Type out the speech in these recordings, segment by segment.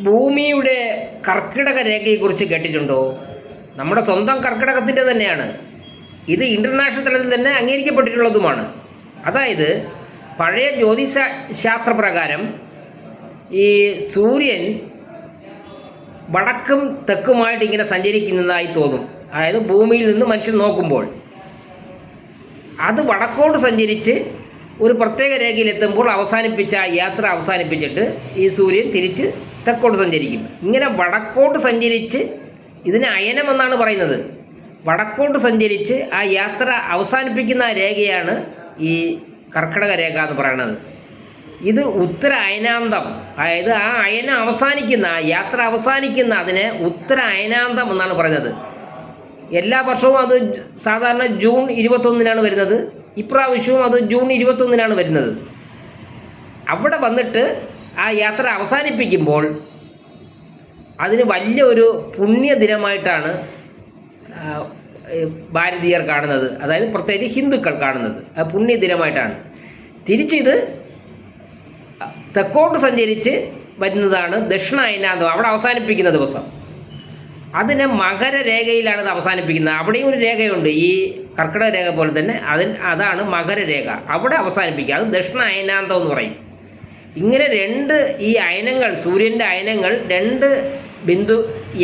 ഭൂമിയുടെ കർക്കിടക രേഖയെക്കുറിച്ച് കേട്ടിട്ടുണ്ടോ? നമ്മുടെ സ്വന്തം കർക്കിടകത്തിന്റെ തന്നെയാണ്. ഇത് ഇന്റർനാഷണൽ തലത്തിൽ തന്നെ അംഗീകരിക്കപ്പെട്ടിട്ടുള്ളതുമാണ്. അതായത് പഴയ ജ്യോതിഷ ശാസ്ത്രപ്രകാരം ഈ സൂര്യൻ വടക്കും തെക്കുമായിട്ട് ഇങ്ങനെ സഞ്ചരിക്കുന്നതായി തോന്നും. അതായത് ഭൂമിയിൽ നിന്ന് മനുഷ്യൻ നോക്കുമ്പോൾ. അത് വടക്കോട്ട് സഞ്ചരിച്ച് ഒരു പ്രത്യേക രേഖയിലെത്തുമ്പോൾ അവസാനിപ്പിച്ച യാത്ര അവസാനിപ്പിച്ചിട്ട് ഈ സൂര്യൻ തിരിച്ച് തെക്കോട്ട് സഞ്ചരിക്കും. ഇങ്ങനെ വടക്കോട്ട് സഞ്ചരിച്ച് ഇതിന് അയനം എന്നാണ് പറയുന്നത്. വടക്കോട്ട് സഞ്ചരിച്ച് ആ യാത്ര അവസാനിപ്പിക്കുന്ന രേഖയാണ് ഈ കർക്കിടക രേഖ എന്ന് പറയുന്നത്. ഇത് ഉത്തര അയനാന്തം അതായത് ആ അയനം അവസാനിക്കുന്ന യാത്ര അവസാനിക്കുന്ന അതിനെ ഉത്തര അയനാന്തം എന്നാണ് പറയുന്നത്. എല്ലാ വർഷവും അത് സാധാരണ ജൂൺ ഇരുപത്തൊന്നിനാണ് വരുന്നത്. ഇപ്രാവശ്യവും അത് ജൂൺ ഇരുപത്തൊന്നിനാണ് വരുന്നത്. അവിടെ വന്നിട്ട് ആ യാത്ര അവസാനിപ്പിക്കുമ്പോൾ അതിന് വലിയ ഒരു പുണ്യദിനമായിട്ടാണ് ദിനമായിട്ടാണ് ഭാരതീയർ കാണുന്നത്. അതായത് പ്രത്യേകിച്ച് ഹിന്ദുക്കൾ കാണുന്നത്. അത് പുണ്യ പുണ്യദിനമായിട്ടാണ്. തിരിച്ചിത് തെക്കോട്ട് സഞ്ചരിച്ച് വരുന്നതാണ് ദക്ഷിണായനാന്തം അവിടെ അവസാനിപ്പിക്കുന്ന ദിവസം. അതിനെ മകരരേഖയിലാണ് ഇത് അവസാനിപ്പിക്കുന്നത്. അവിടെയും ഒരു രേഖയുണ്ട്. ഈ കർക്കിടക രേഖ പോലെ തന്നെ അതിൽ അതാണ് മകരരേഖ. അവിടെ അവസാനിപ്പിക്കുക. അത് ദക്ഷിണ അയനാന്തം എന്ന് പറയും. ഇങ്ങനെ രണ്ട് ഈ അയനങ്ങൾ സൂര്യന്റെ അയനങ്ങൾ രണ്ട് ബിന്ദു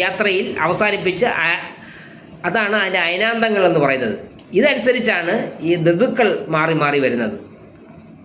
യാത്രയിൽ അവസാനിപ്പിച്ച് അതാണ് അതിന്റെ അയനാന്തങ്ങൾ എന്ന് പറയുന്നത്. ഇതനുസരിച്ചാണ് ഈ ഋതുക്കൾ മാറി മാറി വരുന്നത്.